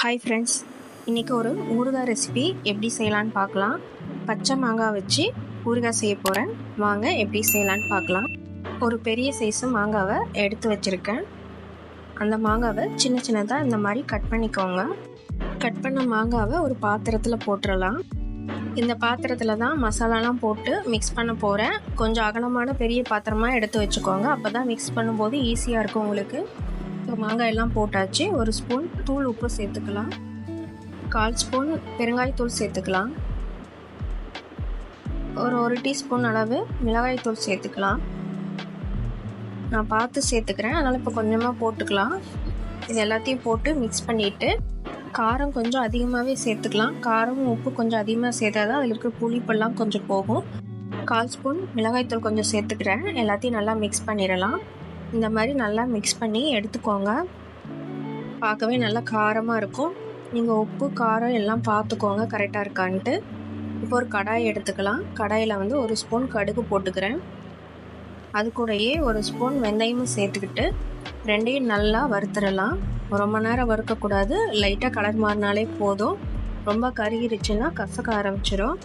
Hi friends இன்றைக்கி ஒரு ஊறுகாய் ரெசிபி எப்படி செய்யலான்னு பார்க்கலாம். பச்சை மாங்காய் வச்சு ஊறுகாய் செய்ய போகிறேன் வாங்க எப்படி செய்யலான்னு பார்க்கலாம். ஒரு பெரிய சைஸு மாங்காவை எடுத்து வச்சுருக்கேன். அந்த மாங்காவை சின்ன சின்னதாக இந்த மாதிரி கட் பண்ணிக்கோங்க. கட் பண்ண மாங்காவை ஒரு பாத்திரத்தில் போட்டுடலாம் இந்த பாத்திரத்தில் தான் மசாலாலாம் போட்டு மிக்ஸ் பண்ண போகிறேன் கொஞ்சம் அகலமான பெரிய பாத்திரமாக எடுத்து வச்சுக்கோங்க. அப்போ தான் மிக்ஸ் பண்ணும்போது ஈஸியாக இருக்கும் உங்களுக்கு. இப்போ மாங்காய் எல்லாம் போட்டாச்சு. ஒரு ஸ்பூன் தூள் உப்பு சேர்த்துக்கலாம். கால் ஸ்பூன் பெருங்காயத்தூள் சேர்த்துக்கலாம். ஒரு ஒரு டீஸ்பூன் அளவு மிளகாய்த்தூள் சேர்த்துக்கலாம். நான் பார்த்து சேர்த்துக்கிறேன். அதனால் இப்போ கொஞ்சமாக போட்டுக்கலாம். இது எல்லாத்தையும் போட்டு மிக்ஸ் பண்ணிவிட்டு காரம் கொஞ்சம் அதிகமாகவே சேர்த்துக்கலாம். காரம் உப்பு கொஞ்சம் அதிகமாக சேர்த்தா தான் அதில் இருக்கிற புளிப்பெல்லாம் கொஞ்சம் போகும். கால் ஸ்பூன் மிளகாய்த்தூள் கொஞ்சம் சேர்த்துக்கிறேன். எல்லாத்தையும் நல்லா மிக்ஸ் பண்ணிடலாம். இந்த மாதிரி நல்லா மிக்ஸ் பண்ணி எடுத்துக்கோங்க. பார்க்கவே நல்லா காரமாக இருக்கும். நீங்கள் உப்பு காரம் எல்லாம் பார்த்துக்கோங்க கரெக்டாக இருக்கான்ட்டு. இப்போ ஒரு கடாய் எடுத்துக்கலாம். கடாயில் வந்து ஒரு ஸ்பூன் கடுகு போட்டுக்கிறேன். அது கூடயே ஒரு ஸ்பூன் வெந்தயமும் சேர்த்துக்கிட்டு ரெண்டையும் நல்லா வறுத்துடலாம். ரொம்ப நேரம் வறுக்கக்கூடாது. லைட்டாக கலர் மாறினாலே போதும். ரொம்ப கருகிருச்சுன்னா கசக்க ஆரம்பிச்சிடும்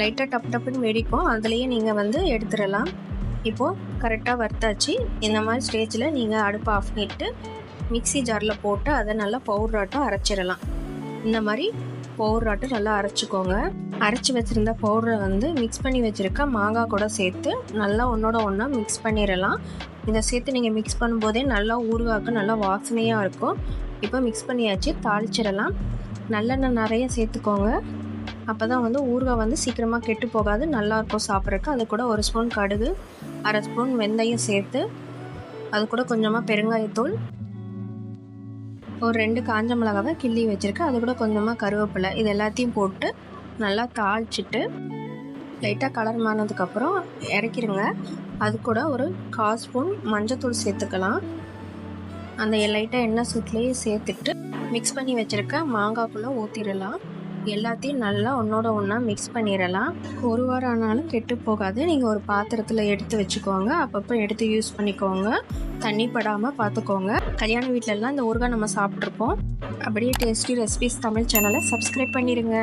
லைட்டாக டப் டப்புன்னு வெடிக்கும் அதுலேயே நீங்கள் வந்து எடுத்துடலாம். இப்போது கரெக்டாக வறுத்தாச்சு. இந்த மாதிரி ஸ்டேஜில் நீங்கள் அடுப்பை ஆஃப் பண்ணிட்டு மிக்சி ஜாரில் போட்டு அதை நல்லா பவுடராட்டம் அரைச்சிடலாம். இந்த மாதிரி பவுடராட்டம் நல்லா அரைச்சிக்கோங்க. அரைச்சி வச்சுருந்த பவுடரை வந்து மிக்ஸ் பண்ணி வச்சுருக்க மாங்காய் கூட சேர்த்து நல்லா ஒன்றோட ஒன்றா மிக்ஸ் பண்ணிடலாம். இதை சேர்த்து நீங்கள் மிக்ஸ் பண்ணும்போதே நல்லா ஊறுகாய்க்கு நல்லா வாசனையாக இருக்கும். இப்போ மிக்ஸ் பண்ணியாச்சு தாளிச்சிடலாம். நல்லெண்ணெய் நிறைய சேர்த்துக்கோங்க. அப்போ தான் வந்து ஊறுகாய் வந்து சீக்கிரமாக கெட்டு போகாது நல்லாயிருக்கும் சாப்பிட்றதுக்கு. அது கூட ஒரு ஸ்பூன் கடுகு அரை ஸ்பூன் வெந்தயம் சேர்த்து அது கூட கொஞ்சமாக பெருங்காயத்தூள் ஒரு ரெண்டு காஞ்ச மிளகாவை கிள்ளி வச்சுருக்கேன். அது கூட கொஞ்சமாக கருவேப்பிலை இது எல்லாத்தையும் போட்டு நல்லா தாளிச்சிட்டு லைட்டாக கலர் மாறினதுக்கப்புறம் இறக்கிடுங்க அது கூட ஒரு கால் ஸ்பூன் மஞ்சத்தூள் சேர்த்துக்கலாம். அந்த லைட்டாக எண்ணெய் சூட்லேயே சேர்த்துட்டு மிக்ஸ் பண்ணி வச்சுருக்க மாங்காய்க்குள்ளே ஊற்றிடலாம் எல்லாத்தையும் நல்லா ஒன்றோட ஒன்றா மிக்ஸ் பண்ணிடலாம். ஒரு வாரம் ஆனாலும் கெட்டு போகாது. நீங்கள் ஒரு பாத்திரத்தில் எடுத்து வச்சுக்கோங்க. அப்பப்போ எடுத்து யூஸ் பண்ணிக்கோங்க. தண்ணி படாமல் பார்த்துக்கோங்க கல்யாண வீட்டிலலாம் இந்த ஊறுகாய் நம்ம சாப்பிட்ருப்போம் அப்படியே டேஸ்டி ரெசிபிஸ் தமிழ் சேனலை சப்ஸ்கிரைப் பண்ணிடுங்க